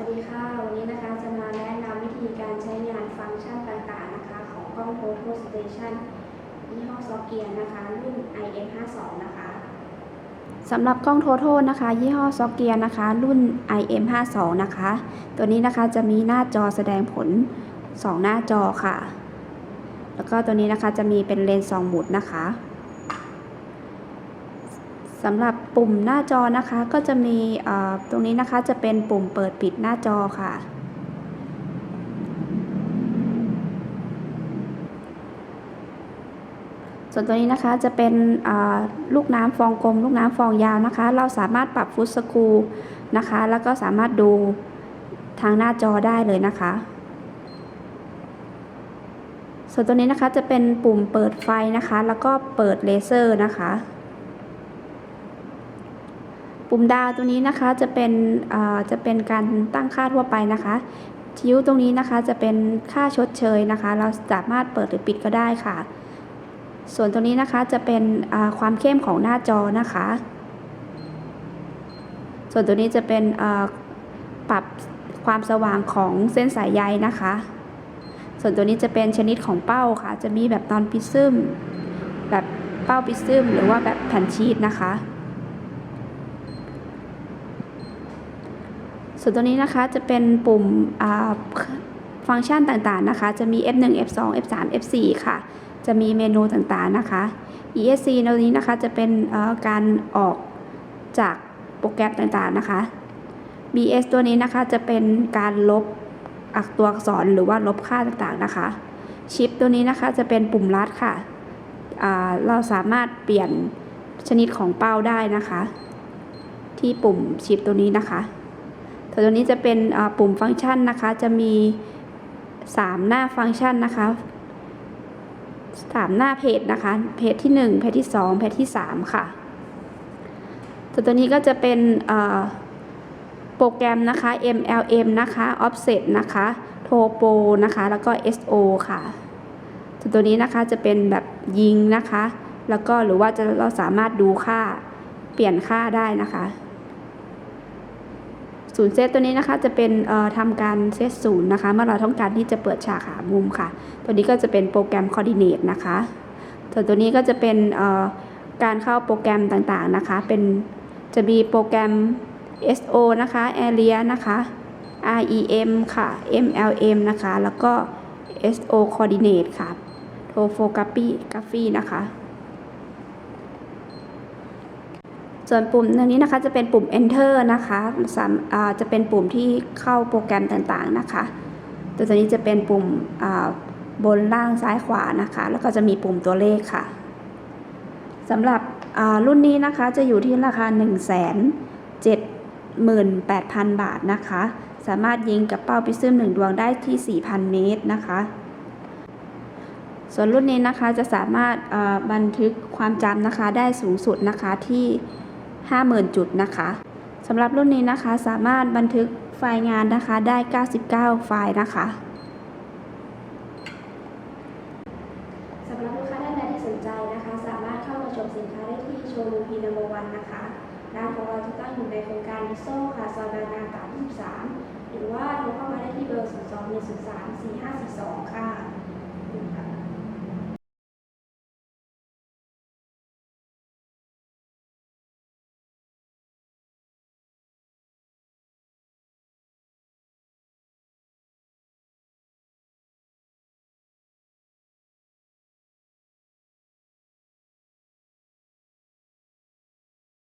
วัสดีค่ะ วันนี้นะคะจะมาแนะนำวิธีการใช้งานฟังก์ชันต่างๆนะคะ ของกล้อง Photo Station ยี่ห้อซอเกียนะคะรุ่น IM52 นะคะสำหรับกล้องโทโทนะคะ ยี่ห้อซอกเกียนะคะ รุ่น IM52 นะคะ ตัวนี้นะคะจะมีหน้าจอแสดงผล 2 หน้าจอค่ะ แล้วก็ตัวนี้นะคะจะมีเป็นเลนส์2หมุดนะคะ สำหรับปุ่มหน้าจอนะคะก็จะมีตรงนี้นะคะจะเป็นปุ่มเปิดปิดหน้าจอค่ะ ส่วนตัวนี้นะคะจะเป็นลูกน้ำฟองกลม ลูกน้ำฟองยาวนะคะ เราสามารถปรับฟุตสกูนะคะ แล้วก็สามารถดูทางหน้าจอได้เลยนะคะ ส่วนตัวนี้นะคะจะเป็นปุ่มเปิดไฟนะคะ แล้วก็เปิดเลเซอร์นะคะ ปุ่มดาวตัวนี้นะคะจะเป็นจะเป็นการตั้งค่าทั่วไปนะคะชิ้วตรงนี้นะคะจะเป็นค่าชดเชยนะคะ เราสามารถเปิดหรือปิดก็ได้ค่ะ ส่วนตรงนี้นะคะจะเป็นความเข้มของหน้าจอนะคะ ส่วนตัวนี้จะเป็นปรับความสว่างของเส้นสายใยนะคะ ส่วนตัวนี้จะเป็นชนิดของเป้าค่ะ จะมีแบบนอนพิซึมแบบเป้าพิซึมหรือว่าแบบแผ่นชีตนะคะ ส่วนตัวนี้นะคะจะเป็นปุ่มฟังก์ชันต่างๆนะคะ จะมี F1 F2 F3 F4 ค่ะ จะมีเมนูต่างๆนะคะ ESC ตัวนี้นะคะจะเป็นการออกจากโปรแกรมต่างๆนะคะ BS ตัวนี้นะคะจะเป็นการลบอักตัวอักษรหรือว่าลบค่าต่างๆนะคะ ชิปตัวนี้นะคะจะเป็นปุ่มลัดค่ะ เราสามารถเปลี่ยนชนิดของเป้าได้นะคะ ที่ปุ่มชิปตัวนี้นะคะ แต่ตัวนี้จะเป็นปุ่มฟังก์ชันนะคะ จะมี 3 หน้าฟังก์ชันนะคะสามหน้าเพจนะคะ เพจที่ 1 เพจที่ 2 เพจที่ 3 ค่ะตัวตัวนี้ก็จะเป็นโปรแกรมนะคะ MLM นะคะ Offset นะคะ Topo นะคะ แล้วก็ SO ค่ะตัวตัวนี้นะคะจะเป็นแบบยิงนะคะ แล้วก็หรือว่าจะเราสามารถดูค่าเปลี่ยนค่าได้นะคะ ศูนย์เซตตัวนี้นะคะจะเป็นทำการเซตศูนย์นะคะเมื่อเราต้องการที่จะเปิดฉากหามุมค่ะ ตัวนี้ก็จะเป็นโปรแกรม Coordinate นะคะส่วนตัวนี้ก็จะเป็นการเข้าโปรแกรมต่างๆนะคะ เป็นจะมีโปรแกรม SO นะคะ Area นะคะ REM ค่ะ MLM นะคะ แล้วก็ SO Coordinate ค่ะ Topography นะคะ ส่วนปุ่มตรงนี้นะคะจะเป็นปุ่ม enter นะคะสามจะเป็นปุ่มที่เข้าโปรแกรมต่างๆนะคะ ตัวตัวนี้จะเป็นปุ่มบนล่างซ้ายขวานะคะ แล้วก็จะมีปุ่มตัวเลขค่ะสำหรับรุ่นนี้นะคะจะอยู่ที่ราคา 1 7 8 0 0 0 บาทนะคะ สามารถยิงกับเป้าพิซึม1ดวงได้ที่ 4,000 เมตรนะคะ ส่วนรุ่นนี้นะคะจะสามารถบันทึกความจำนะคะได้สูงสุดนะคะที่ 50,000 จุดนะคะสำหรับรุ่นนี้นะคะสามารถบันทึกไฟล์งานนะคะได้ 99 ไฟล์นะคะสำหรับลูกค้าท่านใดที่สนใจนะคะ สามารถเข้ามาชมสินค้าได้ที่โชว์รูมพีนัมเบอร์วันนะคะร้านของเราจะตั้งอยู่ในโครงการดิโซค่ะซอยบางนาตราด23 หรือว่าโทรเข้ามาได้ที่เบอร์ 02 103 4542 ค่ะขอบคุณค่ะ